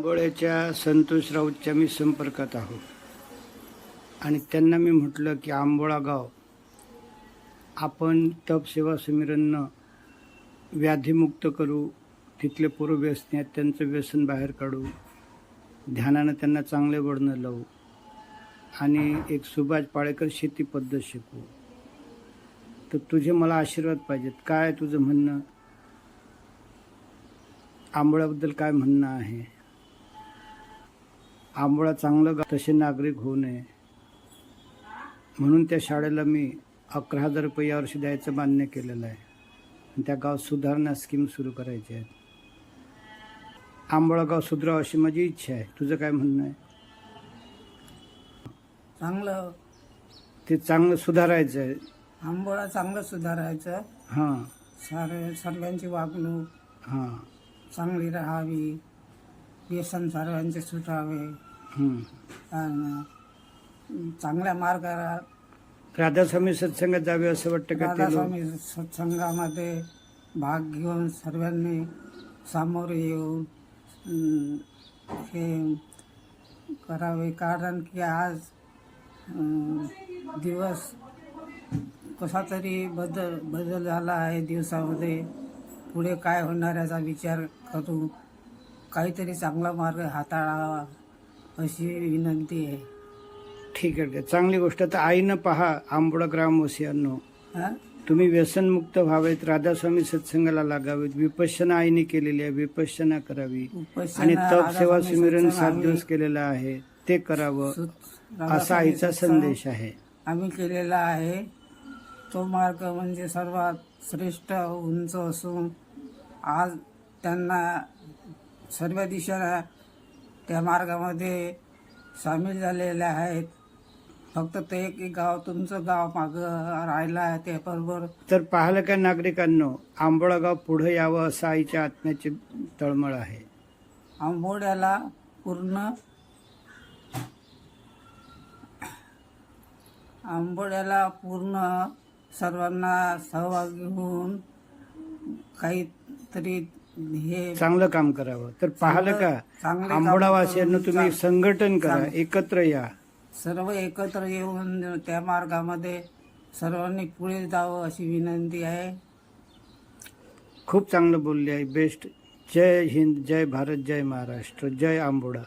आंबोळ्याच्या संतोष राऊतच्या मी संपर्कात आहो. आणि त्यांना मी म्हटलं की आंबोळा गाव आपण तप सेवा व्याधीमुक्त करू तिथले पूर्व व्यसने आहेत त्यांचं व्यसन बाहेर काढू ध्यानानं त्यांना चांगले वळणं लावू आणि एक सुभाष पाळेकर शेती पद्धत शिकवू तर तुझे मला आशीर्वाद पाहिजेत. काय तुझं म्हणणं? आंबोळ्याबद्दल काय म्हणणं आहे? आंबोळा चांगलं गाव तसे नागरिक होऊ नये. म्हणून त्या शाळेला मी अकरा हजार रुपये यावर्षी द्यायचं मान्य केलेलं आहे. आणि त्या गाव सुधारणा स्कीम सुरू करायची आहेत. आंबोळा गाव सुधारावं अशी माझी इच्छा आहे. तुझं काय म्हणणं आहे? चांगलं. ते चांगलं सुधारायचं आहे. आंबोळा चांगलं सुधारायचं. हां. सारे सर्वांची वागणूक हां. चांगली राहावी. व्यसन सर्वांचे सुटावे. आणि चांगल्या मार्गाला राधास्वामी सत्संगात जावे असं वाटतं का ते लोक? सत्संगामध्ये भाग घेऊन सर्वांनी सामोरे येऊन अं, हे करावे. कारण की आज अं, दिवस कसा तरी बदल बदल झाला आहे दिवसामध्ये. पुढे काय होणार याचा विचार करू. काहीतरी चांगला मार्ग हाताळावा अशी विनंती आहे. ठीक आहे ठीक आहे. चांगली गोष्ट. तर आईनं पहा आंबोडा ग्रामवासियांनो. हां? तुम्ही व्यसनमुक्त व्हावेत राधास्वामी सत्संगाला लागावेत. विपश्यना आईने केलेली आहे विपश्यना करावी. आणि तप सेवा सुमिरन सात दिवस केलेला आहे ते करावं असा आईचा संदेश आहे. आम्ही केलेला आहे. तो मार्ग म्हणजे सर्वात श्रेष्ठ उंच असून आज त्यांना सर्व दिशा त्या मार्गामध्ये सामील झालेल्या आहेत. फक्त ते एक एक गाव तुमचं गाव मागं राहिलं आहे त्याबरोबर तर पाहिलं का नागरिकांनो आंबोळा गाव पुढे यावं असं आईच्या आत्म्याची तळमळ आहे. आंबोड्याला पूर्ण आंबोड्याला पूर्ण सर्वांना सहभागी होऊन काहीतरी हे चांगलं काम करावं. तर पाहिलं का चांगले काम आंबोडावासियांना करून तुम्ही संघटन करा एकत्र या. सर्व एकत्र येऊन त्या मार्गामध्ये सर्वांनी पुढे जावं अशी विनंती आहे. खूप चांगलं बोलले आहे. बेस्ट. जय हिंद जय भारत जय महाराष्ट्र जय आंबोडा.